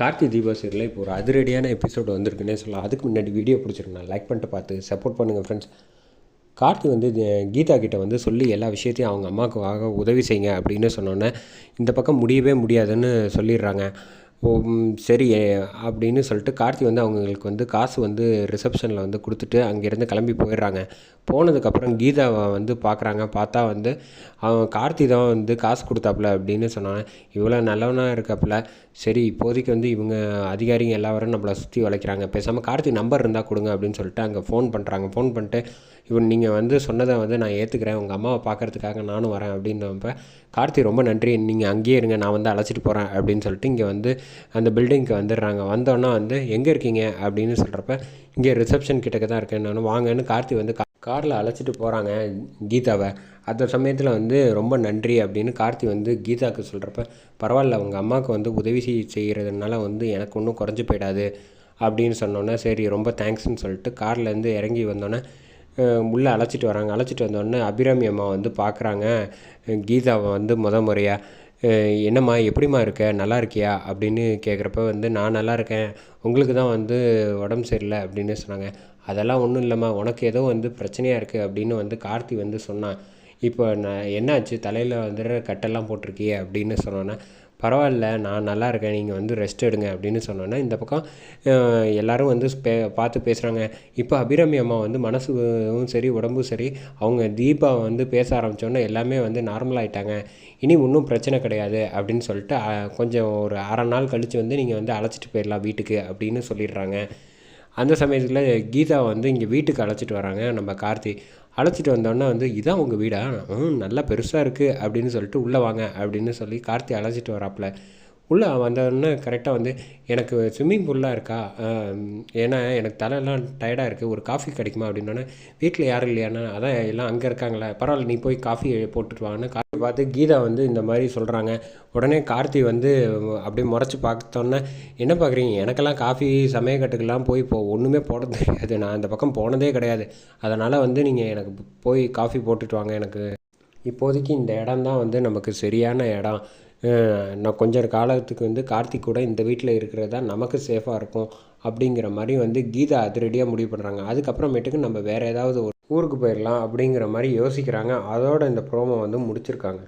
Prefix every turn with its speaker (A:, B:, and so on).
A: கார்த்தி தீபா சீரியலில் இப்போ ஒரு அதிரடியான எபிசோடு வந்திருக்குன்னே சொல்லலாம். அதுக்கு முன்னாடி வீடியோ பிடிச்சிருக்கேன் லைக் பண்ணிட்டு பார்த்து சப்போர்ட் பண்ணுங்கள் ஃப்ரெண்ட்ஸ் கார்த்தி வந்து கீதா கிட்ட வந்து சொல்லி எல்லா விஷயத்தையும் அவங்க அம்மாவுக்கு வாங்க உதவி செய்யுங்க அப்படின்னு சொன்னோன்னே இந்த பக்கம் முடியவே முடியாதுன்னு சொல்லிடுறாங்க. ஓ சரி அப்படின்னு சொல்லிட்டு கார்த்தி வந்து அவங்களுக்கு வந்து காசு வந்து ரிசப்ஷனில் வந்து கொடுத்துட்டு அங்கேருந்து கிளம்பி போயிடுறாங்க. போனதுக்கப்புறம் கீதாவை வந்து பார்க்குறாங்க. பார்த்தா வந்து அவன் கார்த்தி தான் வந்து காசு கொடுத்தாப்புல அப்படின்னு சொன்னாங்க இவ்வளோ நல்லவனாக இருக்காப்புல. சரி இப்போதைக்கு வந்து இவங்க அதிகாரிங்க எல்லாரும் நம்மளை சுற்றி வளைக்கிறாங்க. பேசாமல் கார்த்தி நம்பர் இருந்தால் கொடுங்க அப்படின்னு சொல்லிட்டு அங்கே ஃபோன் பண்ணுறாங்க ஃபோன் பண்ணிட்டு இவன் நீங்கள் வந்து சொன்னதை வந்து நான் ஏற்றுக்கிறேன் உங்கள் அம்மாவை பார்க்குறதுக்காக நானும் வரேன். அப்படின்னப்ப கார்த்தி ரொம்ப நன்றி. நீங்கள் அங்கேயே இருங்க. நான் வந்து அழைச்சிட்டு போகிறேன் அப்படின்னு சொல்லிட்டு இங்கே வந்து அந்த பில்டிங்க்கு வந்துடுறாங்க. வந்தோன்னே வந்து எங்கே இருக்கீங்க? அப்படின்னு சொல்கிறப்ப இங்கே ரிசப்ஷன் கிட்டக்க தான் இருக்கேன். நான் வாங்கன்னு கார்த்தி வந்து காரில் அழைச்சிட்டு போகிறாங்க கீதாவை. அந்த சமயத்தில் வந்து ரொம்ப நன்றி அப்படின்னு கார்த்தி வந்து கீதாவுக்கு சொல்கிறப்ப பரவாயில்ல உங்கள் அம்மாவுக்கு வந்து உதவி செய்கிறதுனால வந்து எனக்கு ஒன்றும் குறைஞ்சி போயிடாது அப்படின்னு சொன்னோன்னே சரி ரொம்ப தேங்க்ஸ்னு சொல்லிட்டு கார்லேருந்து இறங்கி வந்தோன்னே உள்ளே அழைச்சிட்டு வராங்க. அழைச்சிட்டு வந்தோடனே அபிராமி அம்மா வந்து பார்க்குறாங்க கீதாவை வந்து முத முறையாக என்னம்மா எப்படிம்மா இருக்க? நல்லா இருக்கியா? அப்படின்னு கேட்குறப்ப வந்து நான் நல்லா இருக்கேன். உங்களுக்கு தான் வந்து உடம்பு சரியில்லை அப்படின்னு சொன்னாங்க. அதெல்லாம் ஒன்றும் இல்லைம்மா. உனக்கு ஏதோ வந்து பிரச்சனையாக இருக்குது அப்படின்னு வந்து கார்த்தி வந்து சொன்னான். இப்போ நான் என்னாச்சு? தலையில் வந்துடுற கட்டெல்லாம் போட்டிருக்கியே அப்படின்னு சொன்னோன்னே பரவாயில்ல நான் நல்லா இருக்கேன். நீங்கள் வந்து ரெஸ்ட் எடுங்க அப்படின்னு சொன்னோன்னே இந்த பக்கம் எல்லோரும் எல்லாரும் வந்து பே பார்த்து பேசுகிறாங்க இப்போ அபிராமி அம்மா வந்து மனசும் சரி உடம்பும் சரி அவங்க தீபா வந்து பேச ஆரம்பித்தோன்னே எல்லாமே வந்து நார்மல் ஆகிட்டாங்க இனி ஒன்றும் பிரச்சனை கிடையாது அப்படின்னு சொல்லிட்டு கொஞ்சம் ஒரு அரை நாள் கழித்து வந்து நீங்கள் வந்து அழைச்சிட்டு போயிடலாம் வீட்டுக்கு அப்படின்னு சொல்லிடுறாங்க. அந்த சமயத்தில் கீதா வந்து இங்கே வீட்டுக்கு அழைச்சிட்டு வராங்க. நம்ம கார்த்தி அழைச்சிட்டு வந்தோடனே வந்து இதான் உங்கள் வீடா? ம் நல்லா பெருசாக இருக்குது அப்படின்னு சொல்லிட்டு உள்ளே வாங்க அப்படின்னு சொல்லி கார்த்தி அழைச்சிட்டு வராப்புல. உள்ளே வந்தோடனே கரெக்டாக வந்து எனக்கு ஸ்விம்மிங் பூல்லாம் இருக்கா? ஏன்னா எனக்கு தலையெல்லாம் டயர்டாக இருக்குது ஒரு காஃபி கிடைக்குமா? அப்படின்னோடனே வீட்டில் யாரும் இல்லையாண்ணா. அதான் எல்லாம் அங்கே இருக்காங்களே. பரவாயில்ல நீ போய் காஃபி போட்டுட்டு வான்னு பார்த்து கீதா வந்து இந்த மாதிரி சொல்கிறாங்க உடனே கார்த்தி வந்து அப்படியே முறைச்சி பார்த்தோன்னே என்ன பார்க்குறீங்க? எனக்கெல்லாம் காஃபி சமயக்கட்டுக்கெல்லாம் போய் இப்போ ஒன்றுமே போட தெரியாது. நான் அந்த பக்கம் போனதே கிடையாது. அதனால் வந்து நீங்கள் எனக்கு போய் காஃபி போட்டுட்டு வாங்க எனக்கு. இப்போதைக்கு இந்த இடம் தான் வந்து நமக்கு சரியான இடம். நான் கொஞ்சம் காலத்துக்கு வந்து கார்த்திக் கூட இந்த வீட்டில் இருக்கிறது தான் நமக்கு சேஃபாக இருக்கும் அப்படிங்கிற மாதிரி வந்து கீதா அதிரடியாக முடிவு பண்ணுறாங்க அதுக்கப்புறமேட்டுக்கு நம்ம வேறு ஏதாவது ஒரு ஊருக்கு போயிடலாம் அப்படிங்கிற மாதிரி யோசிக்கிறாங்க. அதோட இந்த ப்ரோமோ வந்து முடிச்சிருக்காங்க.